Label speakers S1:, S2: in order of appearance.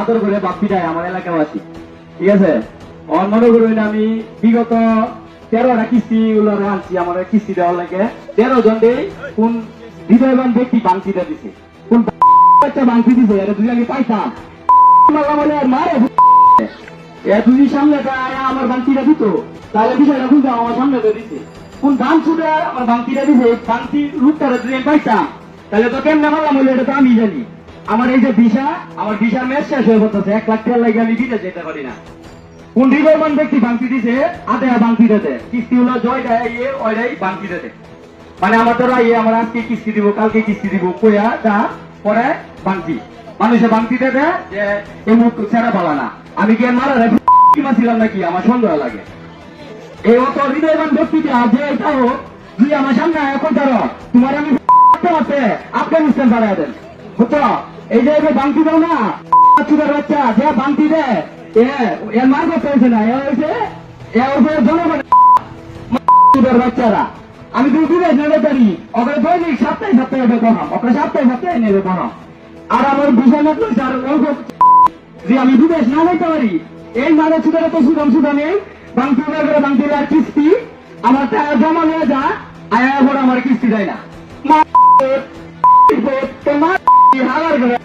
S1: আদর করে বাপ্পি দেয় আমার এলাকাবাসী। ঠিক আছে? মনে করবেন আমি বিগত তেরোটা কিস্তি আনছি, আমার কিস্তি দেওয়ার লাগে। তেরো জন কোন হৃদয়বান ব্যক্তি বাংকিটা দিছে। কোন বাচ্চা বাংকি দিছে এটা দুই আমি পাইতাম আর মারে। সামনে আমার বাংকিটা দিত। তাহলে বিষয়টা আমার সামনে তো দিছে। কোন ধান ছুটে আমার বাংকিটা দিছে বাংকি রূপটা যদি পাইতাম। তাহলে তো কেমনে মারলাম এটা তো আমি জানি। আমার এই যে ভিসা, আমার ভিসার মেয়াদ শেষ হয়ে পড়তেছে এক লাখ টাকা লাগে আমি বিদেশ যেতে পারি না। কোন হৃদয়বান ব্যক্তি বাংকি দিছে, আদে বাংকি দিতে কিস্তি হলো জয় দেয় ইয়ে ওইটাই বাংকি দিতে মানে আমার দ্বারা ইয়ে আমার আজকে কিস্তি দিব, কালকে কিস্তি দিব, কইয়া তা পরে বাংকি মানুষে বাংকি দেয় যে এই মুখ ছেড়া পালা না। আমি কি মারা ছিলাম নাকি? আমার সন্দেহ লাগে। এই অত হৃদয়বান ব্যক্তিটা যে এটা হোক তুই আমার সামনে এখন ধরো। তোমার আমি আফগানিস্তান পাঠায় দেন। বুঝছ? এই যে এবার বাংতি দাও না। চুদার বাচ্চা, যে বাংতি দে। এ এর মার করতে হয়েছে না, এ হয়েছে বাচ্চারা। আমি বিদেশ নেবে পারি ওকে সপ্তাহে বেতন ওকে বেতন আর আমার বিষয় যে আমি বিদেশ না নিতে পারি, এই তো সুদাম বাংতি আর কিস্তি। আমার টাকা জমা নিয়ে যা, আয়া আমার কিস্তি দেয় না। তোমার হালার করে